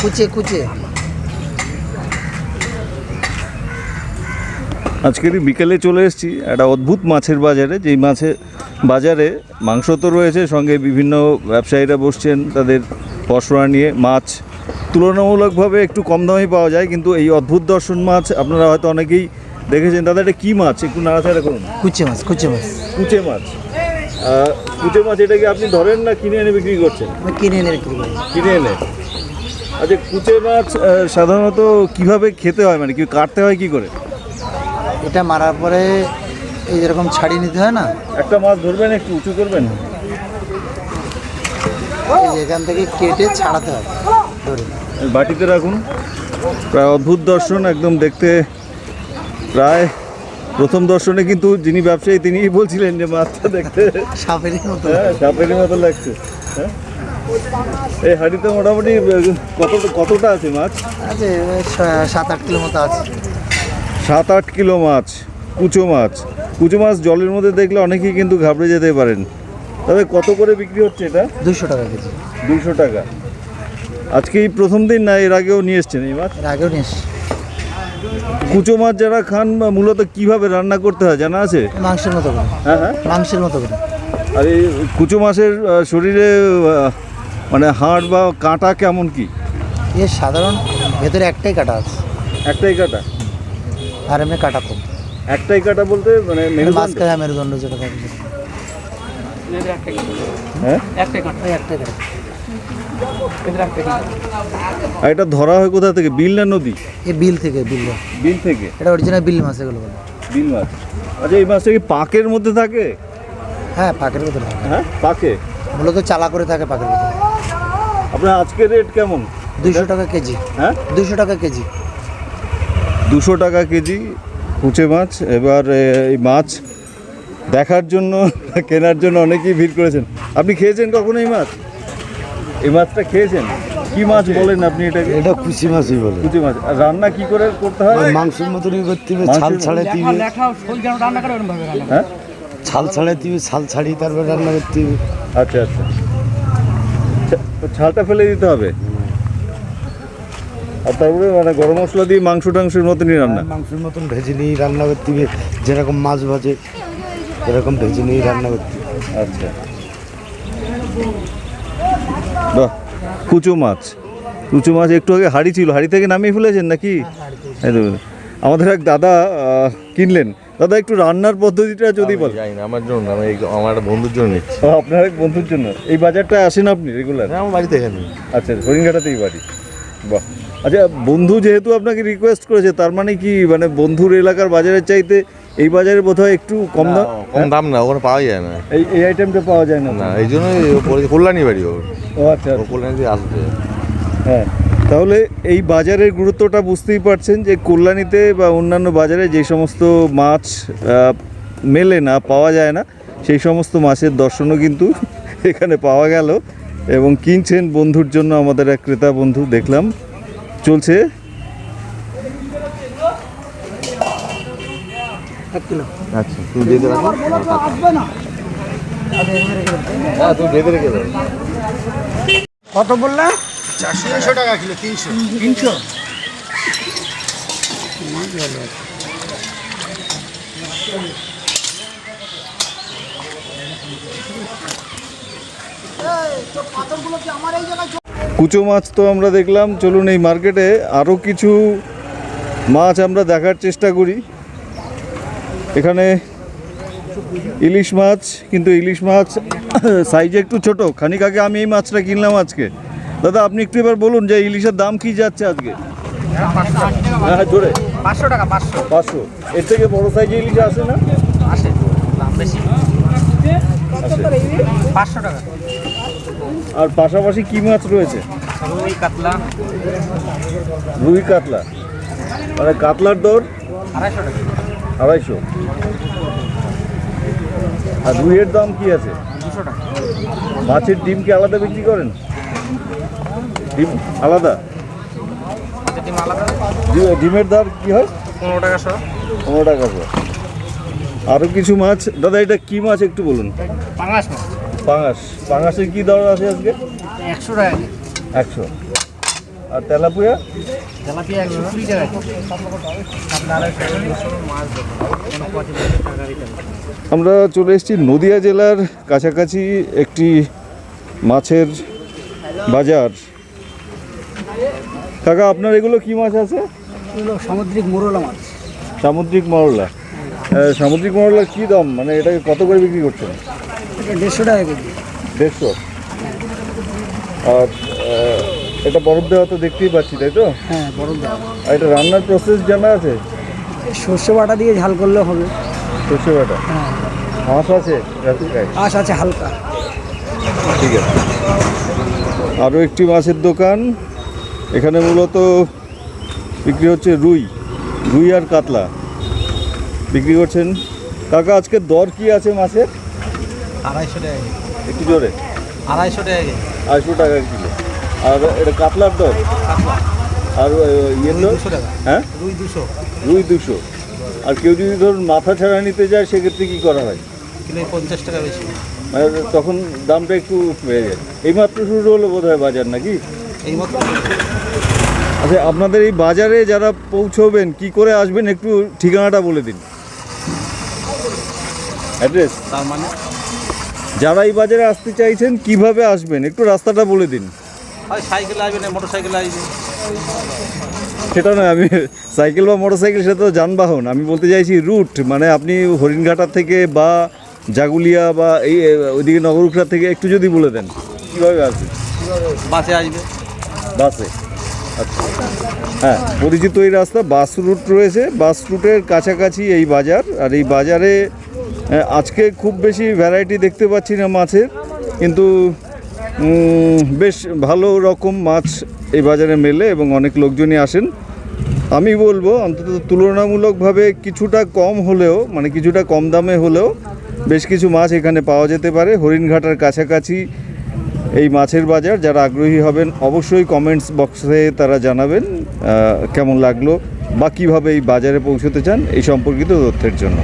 কুচে কুচে। আজকের বিকেলে চলে এসেছি একটা অদ্ভুত মাছের বাজারে। যেই মাছের বাজারে মাংস তো রয়েছে সঙ্গে বিভিন্ন ব্যবসায়ীরা বসছেন তাদের পসরা নিয়ে। মাছ তুলনামূলকভাবে একটু কম দামে পাওয়া যায় কিন্তু এই অদ্ভুত দর্শন মাছ আপনারা হয়তো অনেকেই দেখেছেন। দাদা এটা কী মাছ? একটু নাড়াচাড়া করুন। কুচে মাছ কুচে মাছ। কুচে মাছ। কুচে মাছ এটা কি আপনি ধরেন না কিনে এনে বিক্রি করছেন? কিনে এনে বিক্রি করি। কিনে এনে? আচ্ছা কুচে মাছ সাধারণত কীভাবে খেতে হয়? মানে কি কাটতে হয় কি করে? এটা মারার পরে এই যেরকম ছাড়িয়ে নিতে হয় না? একটা মাছ ধরবেন একটু উঁচু করবেন? এখান থেকে কেটে ছাড়াতে হবে। ধরে। বাটিতে রাখুন। প্রায় অদ্ভুত দর্শন একদম দেখতে প্রায় প্রথম দর্শনে কিন্তু যিনি ব্যবসায়ী তিনিই বলছিলেন যে মাছটা দেখতে। সাপেরই মতো। হ্যাঁ সাপেরই মতো লাগছে। হ্যাঁ। এই হাঁড়িতে মোটামুটি কত কতটা আছে মাছ? আছে সাত আট কিলো মতো আছে। সাত আট কিলো মাছ কুচো মাছ। কুচো মাছ জলের মধ্যে দেখলে অনেকেই কিন্তু ঘাবড়ে যেতে পারেন। তবে কত করে বিক্রি হচ্ছে এটা? দুশো টাকা কেজি। দুইশো টাকা। আজকে এই প্রথম দিন না এর আগেও নিয়ে এসছেন এই মাছ? এর আগেও নিয়ে এসছি। কুচো মাছ যারা খান বা মূলত কীভাবে রান্না করতে হয় জানা আছে? মাংসের মতো করে। হ্যাঁ হ্যাঁ। মাংসের মতো করে। আর এই কুচো মাছের শরীরে মানে হাড় বা কাঁটা কেমন কি? এ সাধারণ ভেতরে একটাই কাঁটা আছে। একটাই কাঁটা? আর এমনি কাঁটা কম। একটাই কাঁটা বলতে মানে মেরুদণ্ড? মাঝখানে মেরুদণ্ড যেটা থাকে। হ্যাঁ? ওই একটাই কাটা। আর এটা ধরা হয় কোথা থেকে? বিল না নদী? এই বিল থেকে বিল বিল থেকে? এটা অরিজিনাল বিল মাছ এগুলো বলে। বিল মাছ। আচ্ছা এই মাছটা কি পাকের মধ্যে থাকে? হ্যাঁ পাকের মধ্যে থাকে। হ্যাঁ পাকে? মূলত চালা করে থাকে পাকের মধ্যে। আপনার আজকের রেট কেমন? দুইশো টাকা কেজি। হ্যাঁ? দুইশো টাকা কেজি। দুশো টাকা কেজি কুচে মাছ। এবার এই মাছ দেখার জন্য কেনার জন্য অনেকেই ভিড় করেছেন। আপনি খেয়েছেন কখনো এই মাছ? এই মাছটা খেয়েছেন? কি মাছ বলেন আপনি এটাকে এটা কুচি মাছই বলে। কুচি মাছ। আর রান্না কি করে করতে হয়? মাংসের মতনই করতে হবে ছাল? ছাড়াই দিবে। হ্যাঁ? ছাল ছাড়াই দিবে ছাল ছাড়িয়ে তারপর রান্না করতে হবে। আচ্ছা আচ্ছা। ছালটা ফেলে দিতে হবে? আর তারপরে মানে গরম মশলা দিয়ে মাংস টাংসের মতনই রান্না? মাংসের মতন ভেজে নিয়ে রান্না করতে হবে। যেরকম মাছ ভাজে এরকম ভেজে নিয়ে রান্না করতে হবে। আচ্ছা। বাহ কুচো মাছ। কুচু মাছ একটু আগে হাড়ি ছিল। হাড়ি থেকে নামিয়ে ফেলেছেন নাকি? এই আমাদের এক দাদা কিনলেন। দাদা একটু রান্নার পদ্ধতিটা যদি বল। জানি না আমার জন্য আমি এই- আমার বন্ধুর জন্য নিচ্ছি। আপনার এক বন্ধুর জন্য। এই বাজারটায় আসেন আপনি রেগুলার না, আমার বাড়িতে এখানে আচ্ছা হরিণঘাটাতেই বাড়ি। বাহ। আচ্ছা বন্ধু যেহেতু আপনাকে রিকোয়েস্ট করেছে তার মানে কি মানে বন্ধুর এলাকার বাজারের চাইতে এই বাজারে বোধহয় একটু কম দাম? কম দাম না ওখানে পাওয়া যায় না। এই এই আইটেমটা পাওয়া যায় না? না এই জন্যই কল্যাণী বাড়ি ওর। ও আচ্ছা ও কল্যাণী দিয়ে আসবে। হ্যাঁ তাহলে এই বাজারের গুরুত্বটা বুঝতেই পারছেন যে কল্যাণীতে বা অন্যান্য বাজারে যে সমস্ত মাছ মেলে না পাওয়া যায় না সেই সমস্ত মাছের দর্শনও কিন্তু এখানে পাওয়া গেল এবং কিনছেন বন্ধুর জন্য আমাদের এক ক্রেতা বন্ধু দেখলাম। চলছে এক কিলো। আচ্ছা তুমি বেঁধে রাখো। হ্যাঁ তুমি বেঁধে রেখে দাও। কত বললাম তিনশো টাকা কিলো তিনশো। তিনশো? কুচো মাছ তো আমরা দেখলাম চলুন এই মার্কেটে আরও কিছু মাছ আমরা দেখার চেষ্টা করি। এখানে ইলিশ মাছ কিন্তু ইলিশ মাছ সাইজে একটু ছোট। খানিক আগে আমি এই মাছটা কিনলাম আজকে। দাদা আপনি একটু এবার বলুন যে ইলিশের দাম কি যাচ্ছে আজকে? হ্যাঁ জোরে। পাঁচশো টাকা পাঁচশো। পাঁচশো। এর থেকে বড় সাইজে ইলিশ আসে না? আসে দাম বেশি। পাঁচশো টাকা। আর পাশাপাশি কি মাছ রয়েছে? রুই কাতলা। রুই কাতলা। মানে কাতলার দর? আড়াইশো টাকা। আড়াইশো। আর রুইয়ের দাম কি আছে? মাছের ডিম কি আলাদা বিক্রি করেন? ডিম আলাদা? ডিমের দাম কি হয়? পনেরো টাকা শো পনেরো টাকা আরও কিছু মাছ? দাদা এটা কি মাছ একটু বলুন? পাঙাশ মাছ। পাঙাশ। পাঙাশের কি দর আছে আজকে? একশো টাকা। একশো। আর তেলাপুয়া? তেলাপিয়া একশো কুড়ি টাকা আমরা চলে এসেছি নদিয়া জেলার কাছাকাছি একটি মাছের বাজার। কাকা আপনার এগুলো কি মাছ আছে? সামুদ্রিক মোরলা মাছ। সামুদ্রিক মরলা। সামুদ্রিক মরলার কি দাম? মানে এটাকে কত করে বিক্রি করছেন? দেড়শো টাকা কেজি। দেড়শো? আর এটা বরফ দেওয়া তো দেখতেই পাচ্ছি তাই তো? হ্যাঁ বরফ আর এটা রান্নার প্রসেস জানা আছে? সর্ষে বাটা দিয়ে ঝাল করলে হবে। সর্ষে বাটা? হ্যাঁ। হাঁস আছে আশ আছে হালকা। ঠিক আছে। আরও একটি মাছের দোকান। এখানে মূলত বিক্রি হচ্ছে রুই রুই আর কাতলা। বিক্রি করছেন। কাকা আজকে দর কি আছে মাছের? আড়াইশো টাকা একটু জোরে। আড়াইশো টাকা আড়াইশো টাকা কিলো আর এটা কাতলার দর আর ইয়ের দর? হ্যাঁ? দুই দুশো রুই দুশো আর কেউ যদি ধরুন মাথা ছাড়া নিতে যায় সেক্ষেত্রে কী করা হয়? পঞ্চাশ টাকা বেশি। মানে তখন দামটা একটু বেড়ে যায়। এইমাত্র শুরু হলো বোধ হয় বাজার নাকি? আচ্ছা আপনাদের এই বাজারে যারা পৌঁছবেন কি করে আসবেন একটু ঠিকানাটা বলে দিন। অ্যাড্রেস তার মানে? যারা এই বাজারে আসতে চাইছেন কীভাবে আসবেন? একটু রাস্তাটা বলে দিন। হয় সাইকেল আসবে না মোটর সাইকেল আসবে। সেটা নয় আমি সাইকেল বা মোটরসাইকেল সেটা তো যানবাহন। আমি বলতে চাইছি রুট মানে আপনি হরিণঘাটা থেকে বা জাগুলিয়া বা এই ওইদিকে নগরুখরা থেকে একটু যদি বলে দেন কীভাবে আসবেন বাসে আসবে। বাসে? আচ্ছা। হ্যাঁ পরিচিত এই রাস্তা বাস রুট রয়েছে। বাস রুটের কাছাকাছি এই বাজার আর এই বাজারে আজকে খুব বেশি ভ্যারাইটি দেখতে পাচ্ছি না মাছের কিন্তু বেশ ভালো রকম মাছ এই বাজারে মেলে এবং অনেক লোকজনই আসেন। আমি বলব, অন্তত তুলনামূলকভাবে কিছুটা কম হলেও মানে কিছুটা কম দামে হলেও বেশ কিছু মাছ এখানে পাওয়া যেতে পারে। হরিণঘাটার কাছাকাছি এই মাছের বাজার। যারা আগ্রহী হবেন, অবশ্যই কমেন্টস বক্সে তারা জানাবেন কেমন লাগল বা কীভাবে এই বাজারে পৌঁছতে চান এই সম্পর্কিত তথ্যের জন্য।